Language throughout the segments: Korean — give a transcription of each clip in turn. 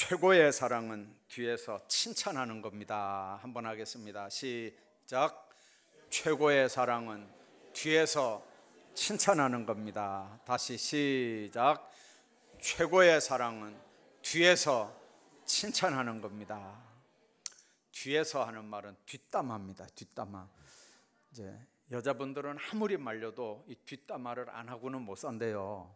최고의 사랑은 뒤에서 칭찬하는 겁니다. 한번 하겠습니다. 시작. 최고의 사랑은 뒤에서 칭찬하는 겁니다. 다시 시작. 최고의 사랑은 뒤에서 칭찬하는 겁니다. 뒤에서 하는 말은 뒷담화입니다. 뒷담화. 이제 여자분들은 아무리 말려도 이 뒷담화를 안 하고는 못 산대요.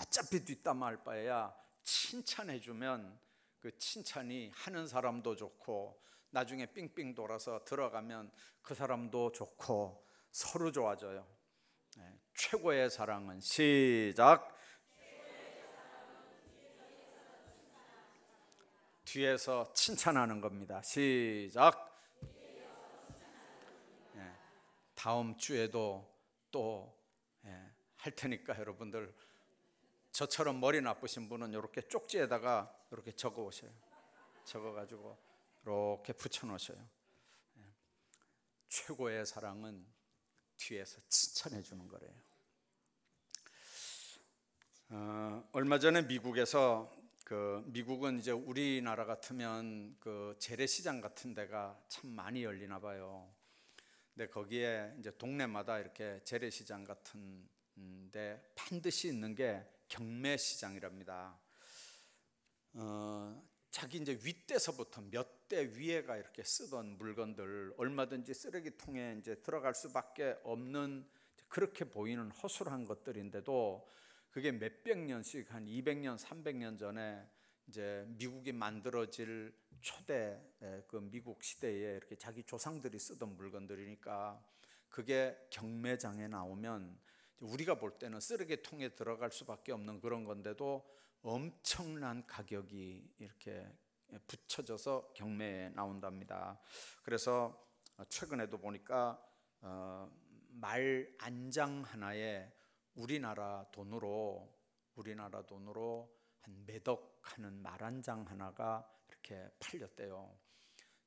어차피 뒷담화 할 바에야 칭찬해 주면 그 칭찬이 하는 사람도 좋고 나중에 삥삥 돌아서 들어가면 그 사람도 좋고 서로 좋아져요. 네, 최고의 사랑은 시작. 뒤에서 칭찬하는 겁니다. 시작. 네, 다음 주에도 또할 예, 테니까 여러분들 저처럼 머리 나쁘신 분은 이렇게 쪽지에다가 이렇게 적어 오셔요. 적어 가지고 이렇게 붙여 놓으셔요. 예. 최고의 사랑은 뒤에서 칭찬해 주는 거래요. 어, 얼마 전에 미국에서 그 미국은 이제 우리나라 같으면 그 재래시장 같은 데가 참 많이 열리나 봐요. 근데 거기에 이제 동네마다 이렇게 재래시장 같은 데 반드시 있는 게 경매 시장이랍니다. 어, 자기 이제 윗대서부터 몇 대 위에가 이렇게 쓰던 물건들 얼마든지 쓰레기통에 이제 들어갈 수밖에 없는 그렇게 보이는 허술한 것들인데도 그게 몇백 년씩 한 200년, 300년 전에 이제 미국이 만들어질 초대 그 미국 시대에 이렇게 자기 조상들이 쓰던 물건들이니까 그게 경매장에 나오면 우리가 볼 때는 쓰레기통에 들어갈 수밖에 없는 그런 건데도 엄청난 가격이 이렇게 붙여져서 경매에 나온답니다. 그래서 최근에도 보니까 어, 말 안장 하나에 우리나라 돈으로 우리나라 돈으로 한 매덕 하는 말한장 하나가 이렇게 팔렸대요.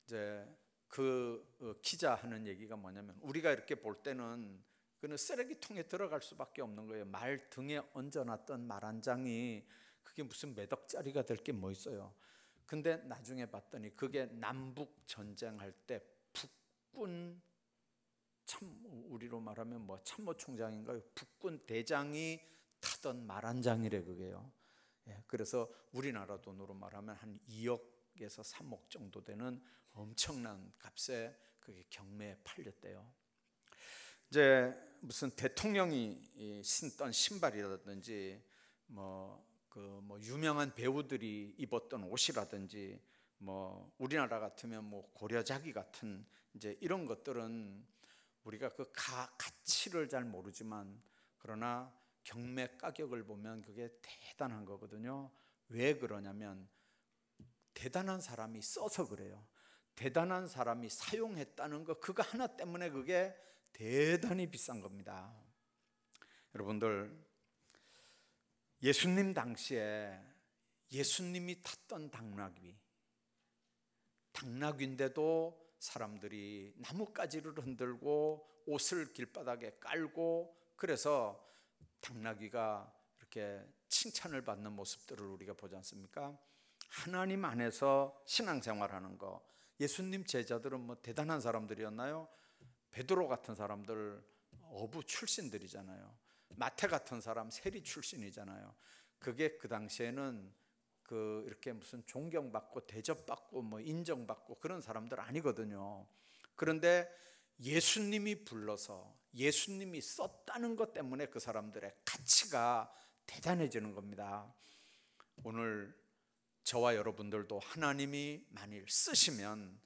이제 그 어, 기자 하는 얘기가 뭐냐면 우리가 이렇게 볼 때는 그는 쓰레기통에 들어갈 수밖에 없는 거예요. 말 등에 얹어놨던 말 한 장이 그게 무슨 매덕짜리가 될 게 뭐 있어요. 근데 나중에 봤더니 그게 남북 전쟁할 때 북군 참 우리로 말하면 뭐 참모총장인가요? 북군 대장이 타던 말 한 장이래 그게요. 예, 그래서 우리나라 돈으로 말하면 한 2억에서 3억 정도 되는 엄청난 값에 그게 경매에 팔렸대요. 이제 무슨 대통령이 신던 신발이라든지 뭐 그뭐 그 뭐 유명한 배우들이 입었던 옷이라든지 뭐 우리나라 같으면 뭐 고려자기 같은 이제 이런 것들은 우리가 그 가, 가치를 잘 모르지만 그러나 경매 가격을 보면 그게 대단한 거거든요. 왜 그러냐면 대단한 사람이 써서 그래요. 대단한 사람이 사용했다는 거 그거 하나 때문에 그게 대단히 비싼 겁니다. 여러분들 예수님 당시에 예수님이 탔던 당나귀 당나귀인데도 사람들이 나뭇가지를 흔들고 옷을 길바닥에 깔고 그래서 당나귀가 이렇게 칭찬을 받는 모습들을 우리가 보지 않습니까? 하나님 안에서 신앙생활하는 거. 예수님 제자들은 뭐 대단한 사람들이었나요? 베드로 같은 사람들 어부 출신들이잖아요. 마태 같은 사람 세리 출신이잖아요. 그게 그 당시에는 그 이렇게 무슨 존경받고 대접받고 뭐 인정받고 그런 사람들 아니거든요. 그런데 예수님이 불러서 예수님이 썼다는 것 때문에 그 사람들의 가치가 대단해지는 겁니다. 오늘 저와 여러분들도 하나님이 만일 쓰시면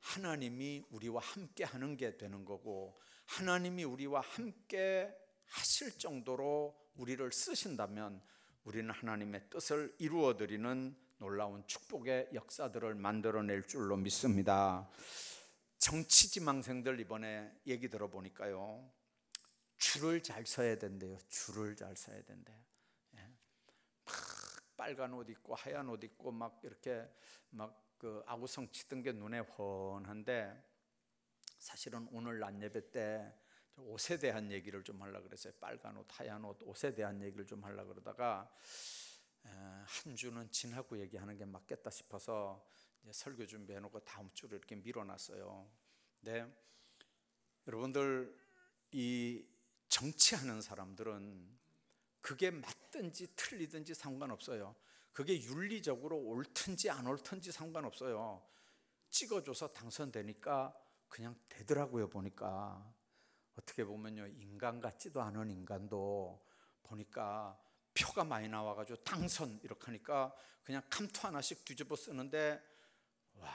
하나님이 우리와 함께 하는 게 되는 거고 하나님이 우리와 함께 하실 정도로 우리를 쓰신다면 우리는 하나님의 뜻을 이루어 드리는 놀라운 축복의 역사들을 만들어낼 줄로 믿습니다. 정치 지망생들 이번에 얘기 들어보니까요. 줄을 잘 서야 된대요. 줄을 잘 서야 된대요. 예. 막 빨간 옷 입고 하얀 옷 입고 막 이렇게 막 그 아구성 치던 게 눈에 훤한데 사실은 오늘 낮 예배 때 옷에 대한 얘기를 좀 하려 그랬어요. 빨간 옷, 하얀 옷, 옷에 대한 얘기를 좀 하려 그러다가 한 주는 지나고 얘기하는 게 맞겠다 싶어서 설교 준비해 놓고 다음 주로 이렇게 밀어놨어요. 네, 여러분들 이 정치하는 사람들은 그게 맞든지 틀리든지 상관없어요. 그게 윤리적으로 옳든지 안 옳든지 상관없어요. 찍어줘서 당선되니까 그냥 되더라고요 보니까 어떻게 보면요 인간 같지도 않은 인간도 보니까 표가 많이 나와가지고 당선 이렇게 하니까 그냥 감투 하나씩 뒤집어 쓰는데 와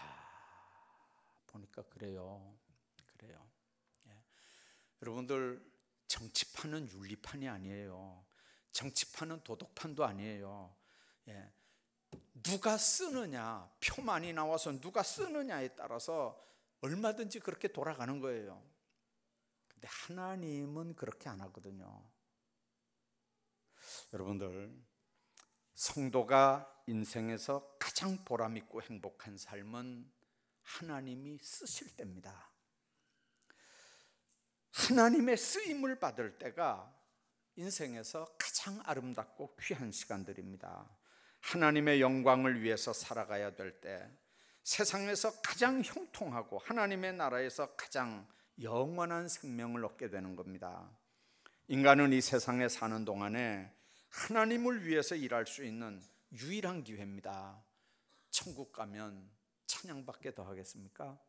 보니까 그래요 그래요 예. 여러분들 정치판은 윤리판이 아니에요 정치판은 도덕판도 아니에요 예. 누가 쓰느냐 표 많이 나와서 누가 쓰느냐에 따라서 얼마든지 그렇게 돌아가는 거예요 근데 하나님은 그렇게 안 하거든요 여러분들 성도가 인생에서 가장 보람 있고 행복한 삶은 하나님이 쓰실 때입니다. 하나님의 쓰임을 받을 때가 인생에서 가장 아름답고 귀한 시간들입니다. 하나님의 영광을 위해서 살아가야 될 때, 세상에서 가장 형통하고 하나님의 나라에서 가장 영원한 생명을 얻게 되는 겁니다. 인간은 이 세상에 사는 동안에 하나님을 위해서 일할 수 있는 유일한 기회입니다. 천국 가면 찬양받게 더 하겠습니까?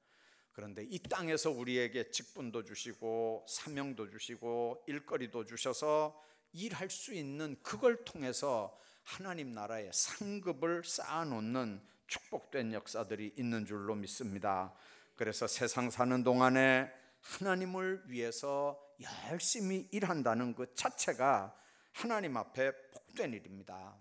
그런데 이 땅에서 우리에게 직분도 주시고 사명도 주시고 일거리도 주셔서 일할 수 있는 그걸 통해서 하나님 나라의 상급을 쌓아놓는 축복된 역사들이 있는 줄로 믿습니다. 그래서 세상 사는 동안에 하나님을 위해서 열심히 일한다는 그 자체가 하나님 앞에 복된 일입니다.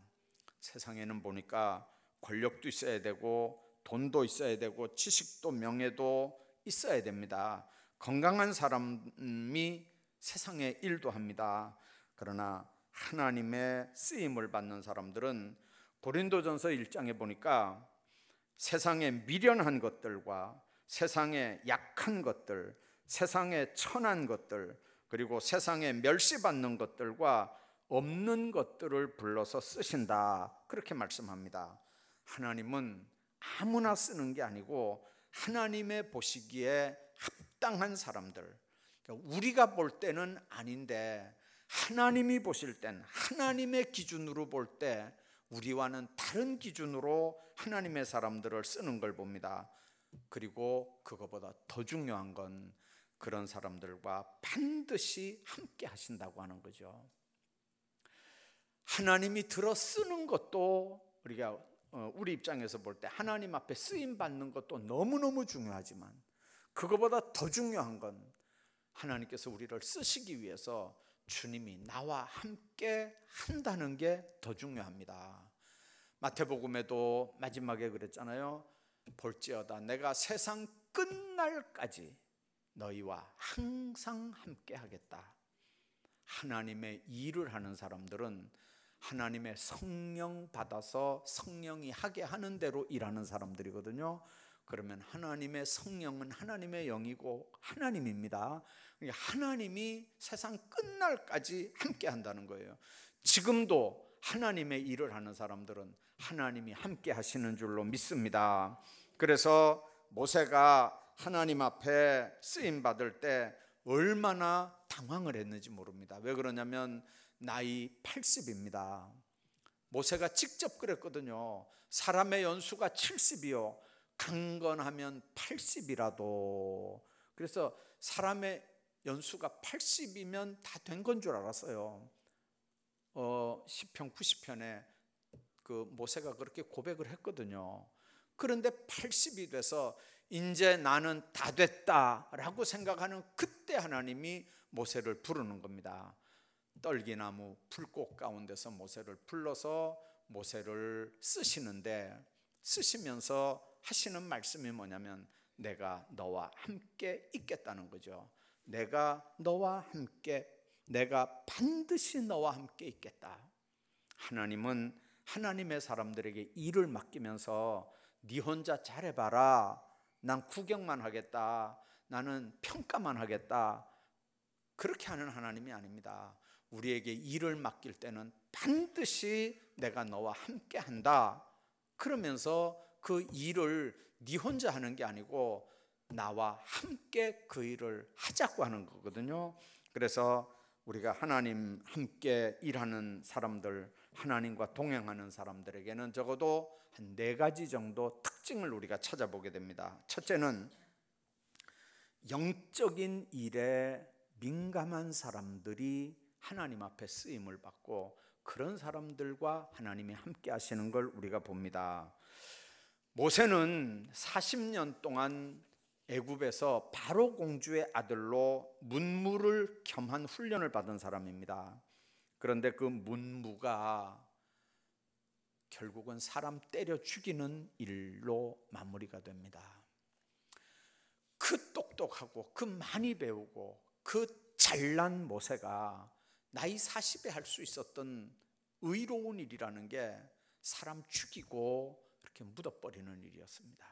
세상에는 보니까 권력도 있어야 되고 돈도 있어야 되고 지식도 명예도 있어야 됩니다. 건강한 사람이 세상에 일도 합니다. 그러나 하나님의 쓰임을 받는 사람들은 고린도전서 1장에 보니까 세상에 미련한 것들과 세상에 약한 것들, 세상에 천한 것들, 그리고 세상에 멸시받는 것들과 없는 것들을 불러서 쓰신다. 그렇게 말씀합니다. 하나님은 아무나 쓰는 게 아니고 하나님의 보시기에 합당한 사람들. 그러니까 우리가 볼 때는 아닌데 하나님이 보실 땐 하나님의 기준으로 볼 때 우리와는 다른 기준으로 하나님의 사람들을 쓰는 걸 봅니다. 그리고 그거보다 더 중요한 건 그런 사람들과 반드시 함께 하신다고 하는 거죠. 하나님이 들어 쓰는 것도 우리가 어, 우리 입장에서 볼 때 하나님 앞에 쓰임 받는 것도 너무너무 중요하지만 그거보다 더 중요한 건 하나님께서 우리를 쓰시기 위해서 주님이 나와 함께 한다는 게 더 중요합니다. 마태복음에도 마지막에 그랬잖아요. 볼지어다 내가 세상 끝날까지 너희와 항상 함께 하겠다. 하나님의 일을 하는 사람들은 하나님의 성령 받아서 성령이 하게 하는 대로 일하는 사람들이거든요. 그러면 하나님의 성령은 하나님의 영이고 하나님입니다. 그러니까 하나님이 세상 끝날까지 함께 한다는 거예요. 지금도 하나님의 일을 하는 사람들은 하나님이 함께 하시는 줄로 믿습니다. 그래서 모세가 하나님 앞에 쓰임 받을 때 얼마나 당황을 했는지 모릅니다. 왜 그러냐면 나이 80입니다. 모세가 직접 그랬거든요. 사람의 연수가 70이요. 강건하면 80이라도. 그래서 사람의 연수가 80이면 다 된 건 줄 알았어요. 어, 10편, 90편에 그 모세가 그렇게 고백을 했거든요. 그런데 80이 돼서 이제 나는 다 됐다라고 생각하는 그때 하나님이 모세를 부르는 겁니다. 떨기나무 불꽃 가운데서 모세를 불러서 모세를 쓰시는데 쓰시면서 하시는 말씀이 뭐냐면 내가 너와 함께 있겠다는 거죠. 내가 너와 함께 내가 반드시 너와 함께 있겠다. 하나님은 하나님의 사람들에게 일을 맡기면서 네 혼자 잘해봐라. 난 구경만 하겠다. 나는 평가만 하겠다. 그렇게 하는 하나님이 아닙니다. 우리에게 일을 맡길 때는 반드시 내가 너와 함께 한다. 그러면서 그 일을 네 혼자 하는 게 아니고 나와 함께 그 일을 하자고 하는 거거든요. 그래서 우리가 하나님 함께 일하는 사람들, 하나님과 동행하는 사람들에게는 적어도 한 네 가지 정도 특징을 우리가 찾아보게 됩니다. 첫째는 영적인 일에 민감한 사람들이 하나님 앞에 쓰임을 받고 그런 사람들과 하나님이 함께 하시는 걸 우리가 봅니다. 모세는 40년 동안 애굽에서 바로 공주의 아들로 문무를 겸한 훈련을 받은 사람입니다. 그런데 그 문무가 결국은 사람 때려 죽이는 일로 마무리가 됩니다. 그 똑똑하고 그 많이 배우고 그 잘난 모세가 나이 40에 할 수 있었던 의로운 일이라는 게 사람 죽이고 이렇게 묻어버리는 일이었습니다.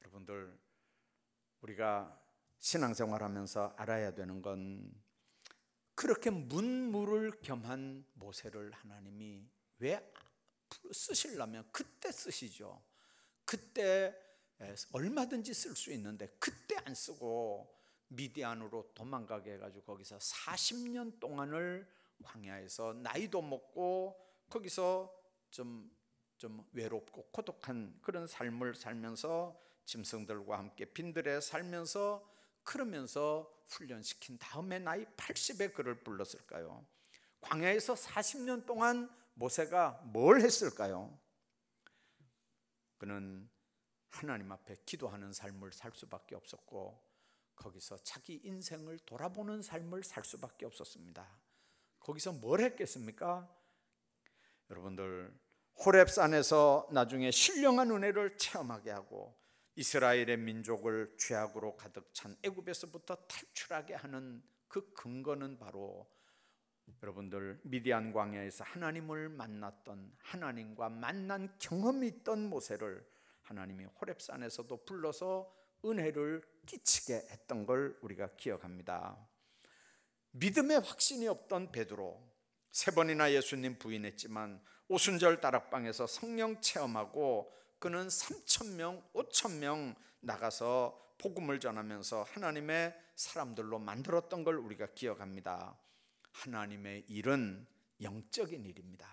여러분들 우리가 신앙생활하면서 알아야 되는 건 그렇게 문무를 겸한 모세를 하나님이 왜 쓰시려면 그때 쓰시죠. 그때 얼마든지 쓸 수 있는데 그때 안 쓰고 미디안으로 도망가게 해가지고 거기서 40년 동안을 광야에서 나이도 먹고 거기서 좀, 좀 외롭고 고독한 그런 삶을 살면서 짐승들과 함께 빈들에 살면서 그러면서 훈련시킨 다음에 나이 80에 그를 불렀을까요? 광야에서 40년 동안 모세가 뭘 했을까요? 그는 하나님 앞에 기도하는 삶을 살 수밖에 없었고 거기서 자기 인생을 돌아보는 삶을 살 수밖에 없었습니다. 거기서 뭘 했겠습니까? 여러분들 호렙산에서 나중에 신령한 은혜를 체험하게 하고 이스라엘의 민족을 죄악으로 가득 찬 애굽에서부터 탈출하게 하는 그 근거는 바로 여러분들 미디안 광야에서 하나님을 만났던 하나님과 만난 경험이 있던 모세를 하나님이 호렙산에서도 불러서 은혜를 끼치게 했던 걸 우리가 기억합니다. 믿음의 확신이 없던 베드로 세 번이나 예수님 부인했지만 오순절 다락방에서 성령 체험하고 그는 3천 명, 5천 명 나가서 복음을 전하면서 하나님의 사람들로 만들었던 걸 우리가 기억합니다. 하나님의 일은 영적인 일입니다.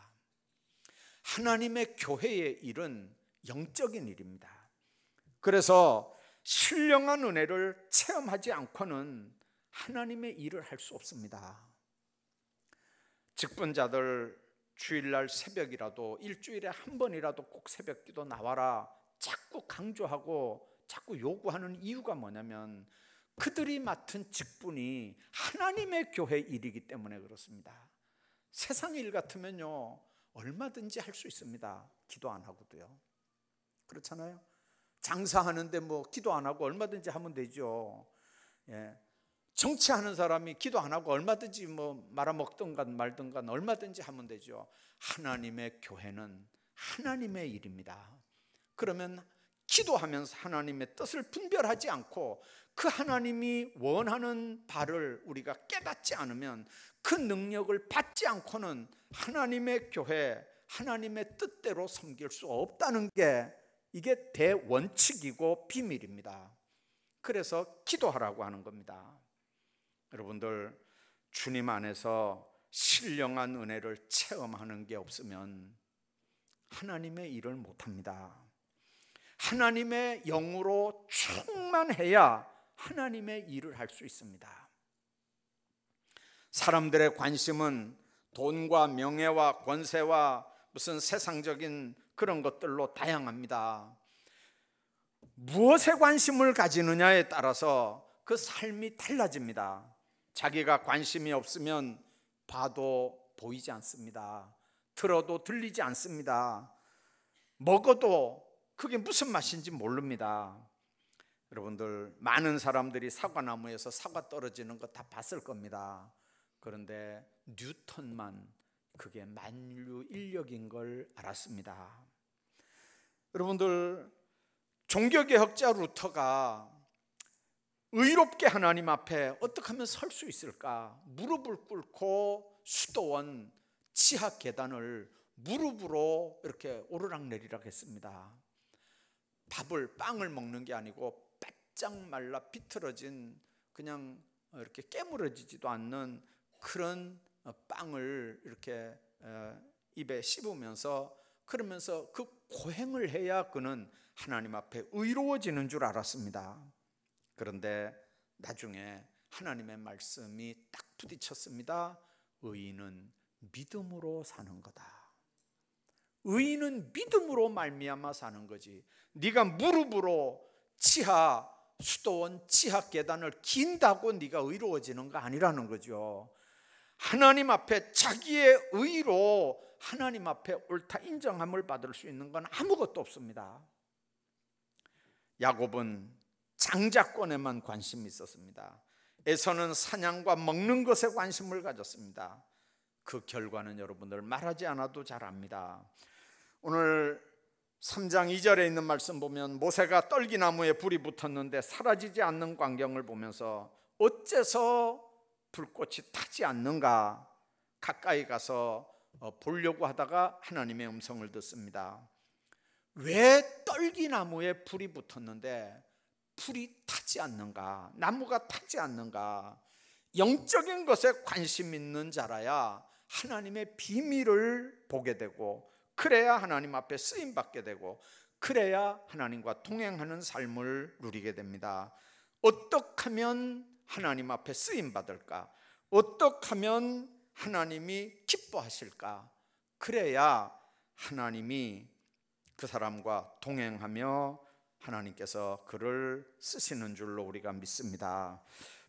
하나님의 교회의 일은 영적인 일입니다. 그래서 신령한 은혜를 체험하지 않고는 하나님의 일을 할 수 없습니다. 직분자들 주일날 새벽이라도 일주일에 한 번이라도 꼭 새벽기도 나와라 자꾸 강조하고 자꾸 요구하는 이유가 뭐냐면 그들이 맡은 직분이 하나님의 교회 일이기 때문에 그렇습니다. 세상 일 같으면요 얼마든지 할 수 있습니다. 기도 안 하고도요. 그렇잖아요. 장사하는데 뭐 기도 안 하고 얼마든지 하면 되죠. 예. 정치하는 사람이 기도 안 하고 얼마든지 뭐 말아먹든간 말든간 얼마든지 하면 되죠. 하나님의 교회는 하나님의 일입니다. 그러면 기도하면서 하나님의 뜻을 분별하지 않고 그 하나님이 원하는 바를 우리가 깨닫지 않으면 그 능력을 받지 않고는 하나님의 교회, 하나님의 뜻대로 섬길 수 없다는 게 이게 대원칙이고 비밀입니다. 그래서 기도하라고 하는 겁니다. 여러분들 주님 안에서 신령한 은혜를 체험하는 게 없으면 하나님의 일을 못 합니다. 하나님의 영으로 충만해야 하나님의 일을 할 수 있습니다. 사람들의 관심은 돈과 명예와 권세와 무슨 세상적인 그런 것들로 다양합니다. 무엇에 관심을 가지느냐에 따라서 그 삶이 달라집니다. 자기가 관심이 없으면 봐도 보이지 않습니다. 들어도 들리지 않습니다. 먹어도 그게 무슨 맛인지 모릅니다. 여러분들 많은 사람들이 사과나무에서 사과 떨어지는 거 다 봤을 겁니다. 그런데 뉴턴만 그게 만유 인력인 걸 알았습니다. 여러분들 종교개혁자 루터가 의롭게 하나님 앞에 어떻게 하면 설 수 있을까? 무릎을 꿇고 수도원 지하 계단을 무릎으로 이렇게 오르락내리락 했습니다. 밥을 빵을 먹는 게 아니고 바짝 말라 비틀어진 그냥 이렇게 깨물어지지도 않는 그런 빵을 이렇게 입에 씹으면서 그러면서 그 고행을 해야 그는 하나님 앞에 의로워지는 줄 알았습니다. 그런데 나중에 하나님의 말씀이 딱 부딪혔습니다. 의인은 믿음으로 사는 거다. 의인은 믿음으로 말미암아 사는 거지. 네가 무릎으로 지하 수도원 지하 계단을 긴다고 네가 의로워지는 거 아니라는 거죠. 하나님 앞에 자기의 의로 하나님 앞에 옳다 인정함을 받을 수 있는 건 아무것도 없습니다. 야곱은 장자권에만 관심이 있었습니다. 에서는 사냥과 먹는 것에 관심을 가졌습니다. 그 결과는 여러분들 말하지 않아도 잘 압니다. 오늘 3장 2절에 있는 말씀 보면 모세가 떨기나무에 불이 붙었는데 사라지지 않는 광경을 보면서 어째서 불꽃이 타지 않는가 가까이 가서 어, 보려고 하다가 하나님의 음성을 듣습니다. 왜 떨기나무에 불이 붙었는데 불이 타지 않는가? 나무가 타지 않는가? 영적인 것에 관심 있는 자라야 하나님의 비밀을 보게 되고 그래야 하나님 앞에 쓰임 받게 되고 그래야 하나님과 동행하는 삶을 누리게 됩니다. 어떻게 하면 하나님 앞에 쓰임 받을까? 어떻게 하면 하나님이 기뻐하실까? 그래야 하나님이 그 사람과 동행하며 하나님께서 그를 쓰시는 줄로 우리가 믿습니다.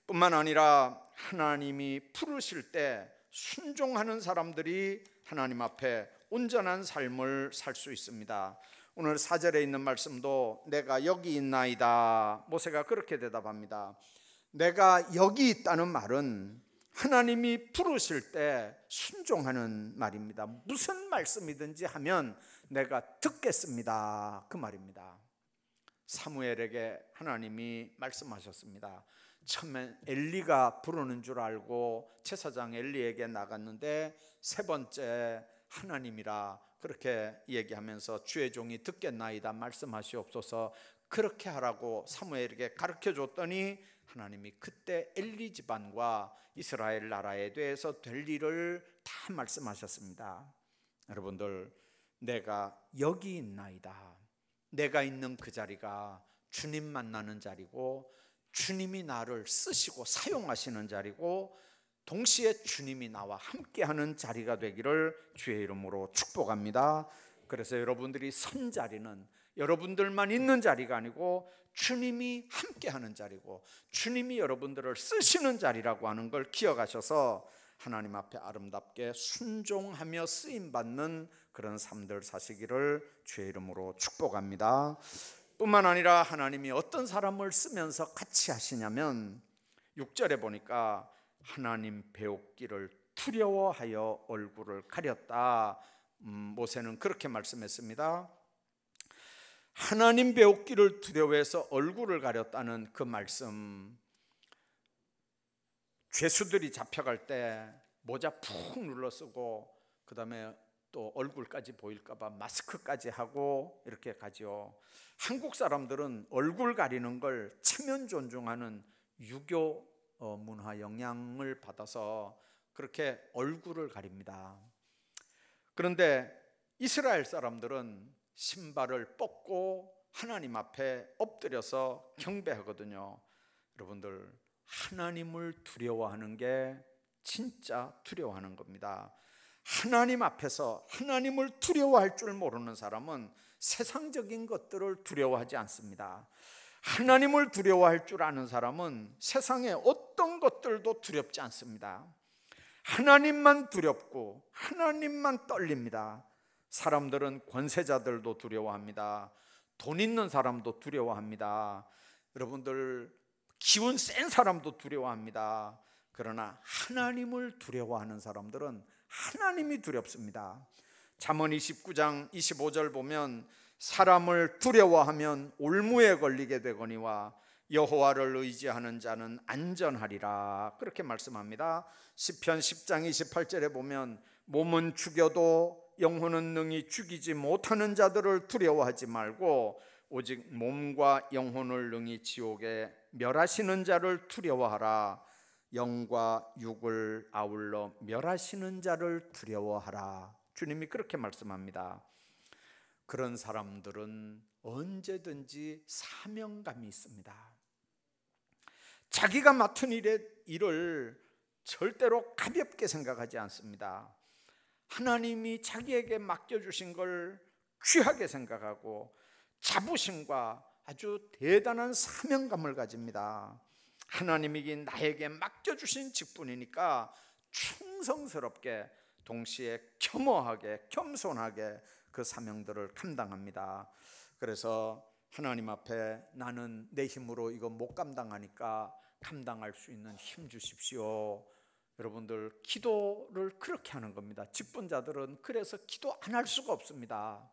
뿐만 아니라 하나님이 부르실 때 순종하는 사람들이 하나님 앞에 온전한 삶을 살 수 있습니다. 오늘 사절에 있는 말씀도 내가 여기 있나이다. 모세가 그렇게 대답합니다. 내가 여기 있다는 말은 하나님이 부르실 때 순종하는 말입니다. 무슨 말씀이든지 하면 내가 듣겠습니다. 그 말입니다. 사무엘에게 하나님이 말씀하셨습니다. 처음엔 엘리가 부르는 줄 알고 제사장 엘리에게 나갔는데 세 번째 하나님이라 그렇게 얘기하면서 주의 종이 듣겠나이다 말씀하시옵소서 그렇게 하라고 사무엘에게 가르쳐 줬더니 하나님이 그때 엘리 집안과 이스라엘 나라에 대해서 될 일을 다 말씀하셨습니다. 여러분들 내가 여기 있나이다. 내가 있는 그 자리가 주님 만나는 자리고 주님이 나를 쓰시고 사용하시는 자리고 동시에 주님이 나와 함께하는 자리가 되기를 주의 이름으로 축복합니다. 그래서 여러분들이 선 자리는 여러분들만 있는 자리가 아니고 주님이 함께하는 자리고 주님이 여러분들을 쓰시는 자리라고 하는 걸 기억하셔서 하나님 앞에 아름답게 순종하며 쓰임 받는 그런 삶들 사시기를 주의 이름으로 축복합니다. 뿐만 아니라 하나님이 어떤 사람을 쓰면서 같이 하시냐면 6절에 보니까 하나님 배웠기를 두려워하여 얼굴을 가렸다. 음, 모세는 그렇게 말씀했습니다. 하나님 배웠기를 두려워해서 얼굴을 가렸다는 그 말씀 죄수들이 잡혀갈 때 모자 푹 눌러 쓰고 그다음에 또 얼굴까지 보일까봐 마스크까지 하고 이렇게 가죠. 한국 사람들은 얼굴 가리는 걸 체면 존중하는 유교 어, 문화 영향을 받아서 그렇게 얼굴을 가립니다. 그런데 이스라엘 사람들은 신발을 벗고 하나님 앞에 엎드려서 경배하거든요. 여러분들 하나님을 두려워하는 게 진짜 두려워하는 겁니다. 하나님 앞에서 하나님을 두려워할 줄 모르는 사람은 세상적인 것들을 두려워하지 않습니다. 하나님을 두려워할 줄 아는 사람은 세상의 어떤 것들도 두렵지 않습니다. 하나님만 두렵고 하나님만 떨립니다. 사람들은 권세자들도 두려워합니다. 돈 있는 사람도 두려워합니다. 여러분들 기운 센 사람도 두려워합니다. 그러나 하나님을 두려워하는 사람들은 하나님이 두렵습니다. 잠언 29장 25절 보면 사람을 두려워하면 올무에 걸리게 되거니와 여호와를 의지하는 자는 안전하리라 그렇게 말씀합니다. 시편 10장 28절에 보면 몸은 죽여도 영혼은 능히 죽이지 못하는 자들을 두려워하지 말고 오직 몸과 영혼을 능히 지옥에 멸하시는 자를 두려워하라. 영과 육을 아울러 멸하시는 자를 두려워하라. 주님이 그렇게 말씀합니다. 그런 사람들은 언제든지 사명감이 있습니다. 자기가 맡은 일의 일을 절대로 가볍게 생각하지 않습니다. 하나님이 자기에게 맡겨주신 걸 귀하게 생각하고 자부심과 아주 대단한 사명감을 가집니다. 하나님이 나에게 맡겨주신 직분이니까 충성스럽게 동시에 겸허하게 겸손하게 그 사명들을 감당합니다. 그래서 하나님 앞에 나는 내 힘으로 이거 못 감당하니까 감당할 수 있는 힘 주십시오. 여러분들 기도를 그렇게 하는 겁니다. 직분자들은 그래서 기도 안 할 수가 없습니다.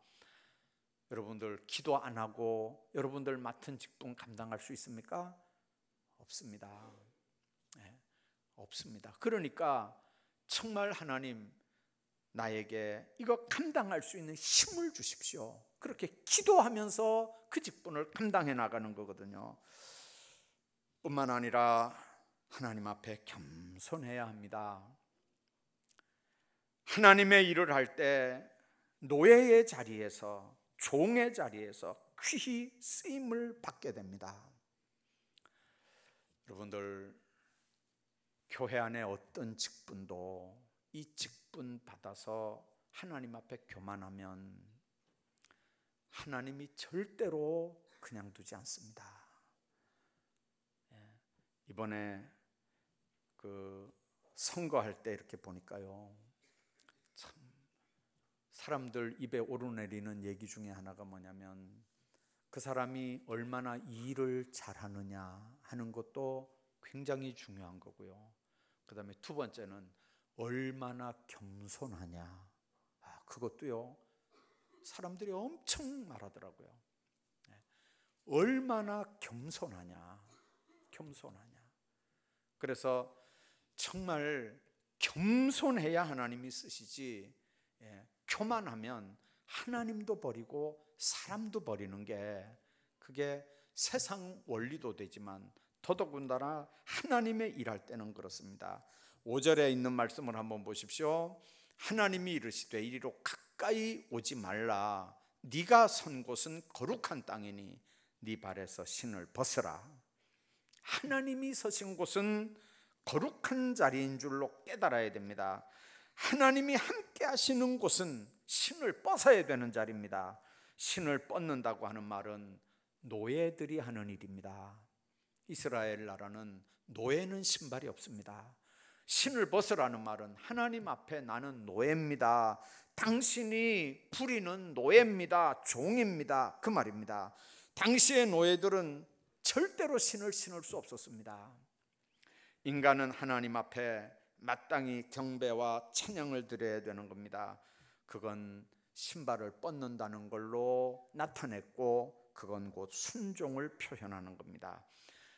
여러분들 기도 안 하고 여러분들 맡은 직분 감당할 수 있습니까? 없습니다. 네, 없습니다. 그러니까 정말 하나님 나에게 이거 감당할 수 있는 힘을 주십시오. 그렇게 기도하면서 그 직분을 감당해 나가는 거거든요. 뿐만 아니라 하나님 앞에 겸손해야 합니다. 하나님의 일을 할 때 노예의 자리에서 종의 자리에서 귀히 쓰임을 받게 됩니다. 여러분들 교회 안에 어떤 직분도 이 직분 받아서 하나님 앞에 교만하면 하나님이 절대로 그냥 두지 않습니다. 예, 이번에 그 선거할 때 이렇게 보니까요. 참 사람들 입에 오르내리는 얘기 중에 하나가 뭐냐면 그 사람이 얼마나 일을 잘하느냐 하는 것도 굉장히 중요한 거고요. 그 다음에 두 번째는 얼마나 겸손하냐. 아, 그것도요. 사람들이 엄청 말하더라고요. 네. 얼마나 겸손하냐. 겸손하냐. 그래서 정말 겸손해야 하나님이 쓰시지, 예, 교만하면 하나님도 버리고 사람도 버리는 게 그게 세상 원리도 되지만 더더군다나 하나님의 일할 때는 그렇습니다. 5절에 있는 말씀을 한번 보십시오. 하나님이 이르시되 이리로 가까이 오지 말라. 네가 선 곳은 거룩한 땅이니 네 발에서 신을 벗으라. 하나님이 서신 곳은 거룩한 자리인 줄로 깨달아야 됩니다. 하나님이 함께 하시는 곳은 신을 벗어야 되는 자리입니다. 신을 뻗는다고 하는 말은 노예들이 하는 일입니다. 이스라엘 나라는 노예는 신발이 없습니다. 신을 벗으라는 말은 하나님 앞에 나는 노예입니다. 당신이 부리는 노예입니다. 종입니다. 그 말입니다. 당시의 노예들은 절대로 신을 신을 수 없었습니다. 인간은 하나님 앞에 마땅히 경배와 찬양을 드려야 되는 겁니다. 그건 신발을 뻗는다는 걸로 나타냈고 그건 곧 순종을 표현하는 겁니다.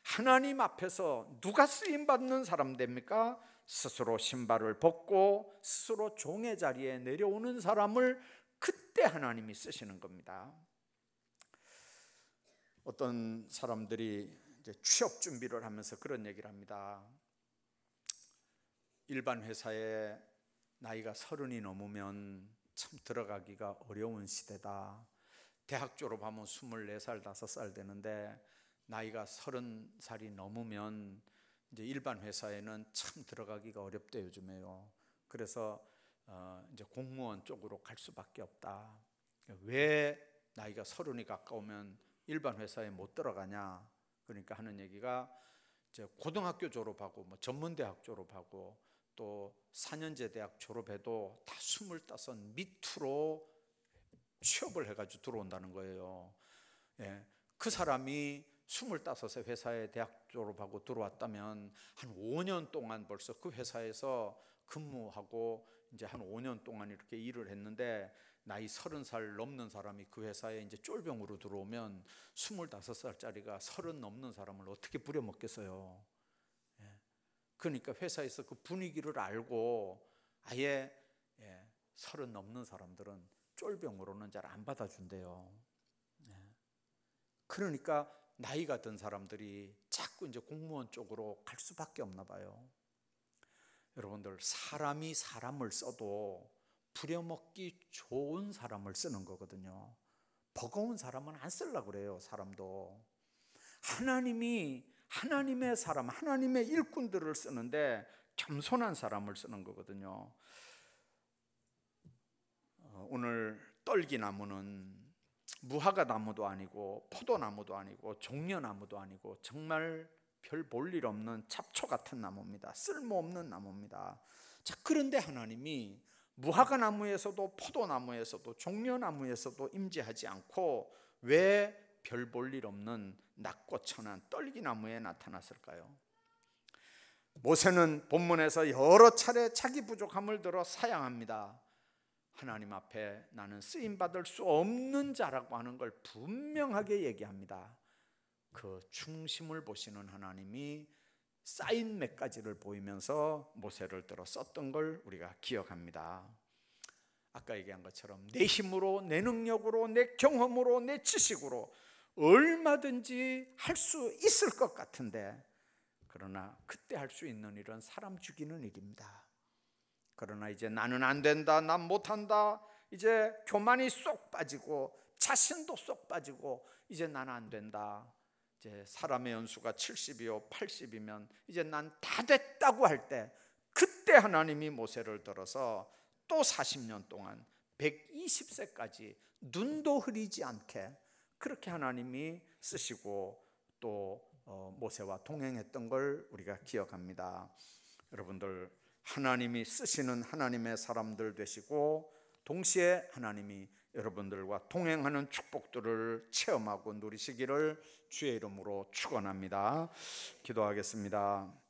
하나님 앞에서 누가 쓰임 받는 사람 됩니까? 스스로 신발을 벗고 스스로 종의 자리에 내려오는 사람을 그때 하나님이 쓰시는 겁니다. 어떤 사람들이 취업 준비를 하면서 그런 얘기를 합니다. 일반 회사에 나이가 서른이 넘으면 참 들어가기가 어려운 시대다. 대학 졸업하면 24살, 5살 되는데 나이가 30살이 넘으면 이제 일반 회사에는 참 들어가기가 어렵대 요즘에요. 그래서 어 이제 공무원 쪽으로 갈 수밖에 없다. 왜 나이가 서른이 가까우면 일반 회사에 못 들어가냐? 그러니까 하는 얘기가 이제 고등학교 졸업하고 뭐 전문대학 졸업하고 또 4년제 대학 졸업해도 다 스물다섯 밑으로 취업을 해가지고 들어온다는 거예요. 예, 그 사람이 스물다섯에 회사에 대학 졸업하고 들어왔다면 한 5년 동안 벌써 그 회사에서 근무하고 이제 한 5년 동안 이렇게 일을 했는데 나이 서른 살 넘는 사람이 그 회사에 이제 쫄병으로 들어오면 스물다섯 살짜리가 서른 넘는 사람을 어떻게 부려먹겠어요? 예. 그러니까 회사에서 그 분위기를 알고 아예 예, 서른 넘는 사람들은 쫄병으로는 잘 안 받아준대요. 예. 그러니까 나이가 든 사람들이 자꾸 이제 공무원 쪽으로 갈 수밖에 없나 봐요. 여러분들 사람이 사람을 써도 부려먹기 좋은 사람을 쓰는 거거든요. 버거운 사람은 안 쓰려고 그래요, 사람도. 하나님이 하나님의 사람, 하나님의 일꾼들을 쓰는데 겸손한 사람을 쓰는 거거든요. 어, 오늘 떨기나무는 무화과 나무도 아니고 포도나무도 아니고 종려나무도 아니고 정말 별 볼 일 없는 잡초 같은 나무입니다. 쓸모없는 나무입니다. 자, 그런데 하나님이 무화과 나무에서도 포도나무에서도 종려나무에서도 임재하지 않고 왜 별 볼 일 없는 낙고천한 떨기나무에 나타났을까요? 모세는 본문에서 여러 차례 자기 부족함을 들어 사양합니다. 하나님 앞에 나는 쓰임 받을 수 없는 자라고 하는 걸 분명하게 얘기합니다. 그 중심을 보시는 하나님이 쌓인 몇 가지를 보이면서 모세를 들어 썼던 걸 우리가 기억합니다. 아까 얘기한 것처럼 내 힘으로, 내 능력으로, 내 경험으로, 내 지식으로 얼마든지 할 수 있을 것 같은데 그러나 그때 할 수 있는 일은 사람 죽이는 일입니다. 그러나 이제 나는 안 된다, 난 못한다, 이제 교만이 쏙 빠지고 자신도 쏙 빠지고 이제 나는 안 된다. 이제 사람의 연수가 70이요 80이면 이제 난 다 됐다고 할 때 그때 하나님이 모세를 들어서 또 40년 동안 120세까지 눈도 흐리지 않게 그렇게 하나님이 쓰시고 또 어, 모세와 동행했던 걸 우리가 기억합니다. 여러분들 하나님이 쓰시는 하나님의 사람들 되시고 동시에 하나님이 여러분들과 동행하는 축복들을 체험하고 누리시기를 주의 이름으로 축원합니다. 기도하겠습니다.